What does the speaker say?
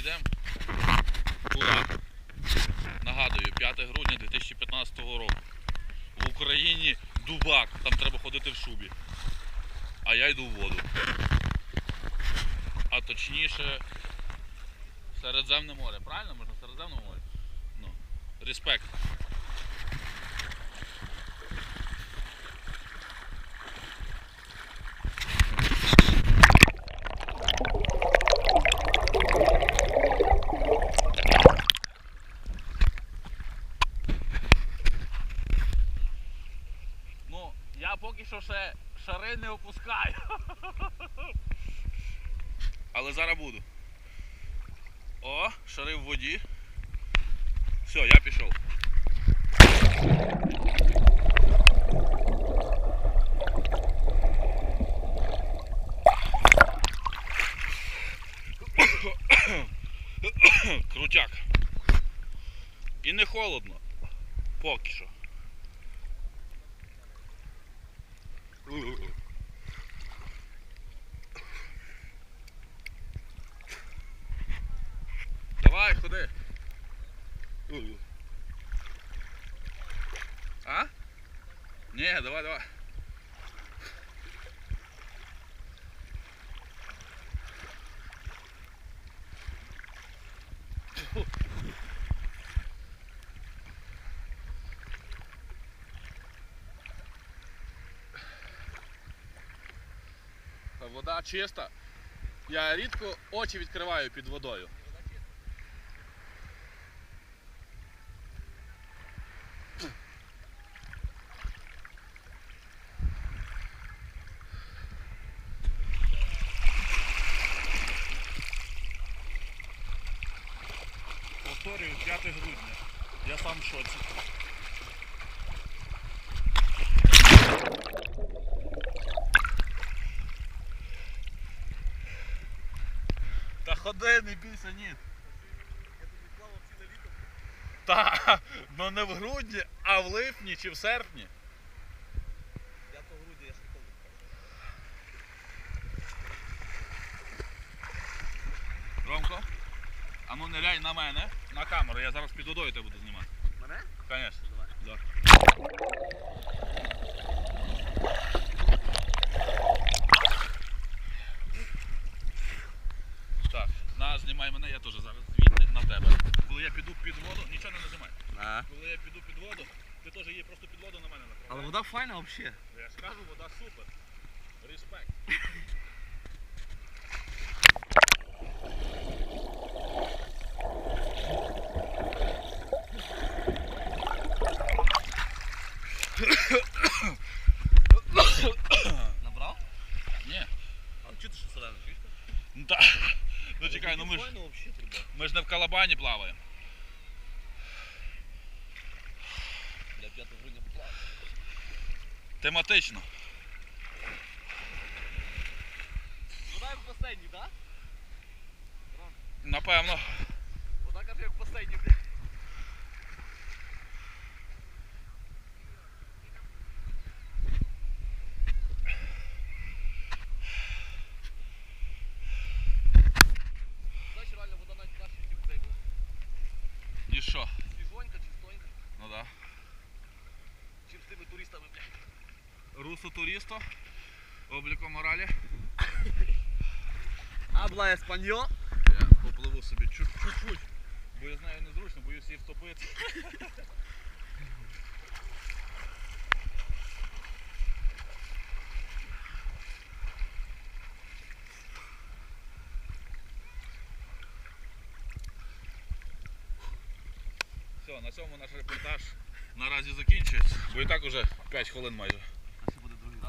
йдемо. Куди? Нагадую, 5 грудня 2015 року. В Україні дубак, там треба ходити в шубі. А я йду в воду. А точніше Середземне море, правильно? Можна Середземне море? Ну. Респект. Ну, я поки ще шари не опускаю. Але зараз буду. О, шари в воді. Все, я пішов. Крутяк. І не холодно. Поки що. Давай, ходи. А? Ні, давай, давай. Вода чиста. Я рідко очі відкриваю під водою. Повторюю, 5 грудня. Я сам в шоці. Ходи, не бійся, ні. Та, ну не в грудні, а в липні чи в серпні. Я то в груді, я ще то Ромко, а ну не ляй на мене, на камеру, я зараз під водою тебе буду знімати. Мене? Звісно. Давай. Да. Так, на, мене, я теж зараз звідти на тебе. Коли я піду під воду, нічого не нажимай. А. Коли я піду під воду, ти теж є просто під воду на мене Але вода файна взагалі. Я ж кажу, вода супер. Респект. Набрав? Ні. А чого ти що сюди не Ну та. Ну чекай, ну ми ж, ми ж не в калабані плаваємо. Для 5 грудня плаваємо. Тематично. Вода як в басейні, так? Напевно. Вода каже як в басейні, блядь. Русу туристо. Обліко моралі. Habla español? Я попливу собі чуть- чуть-чуть. Бо я знаю незручно, боюсь її втопити. Все, на цьому наш репортаж наразі закінчується, бо і так уже 5 хвилин майже.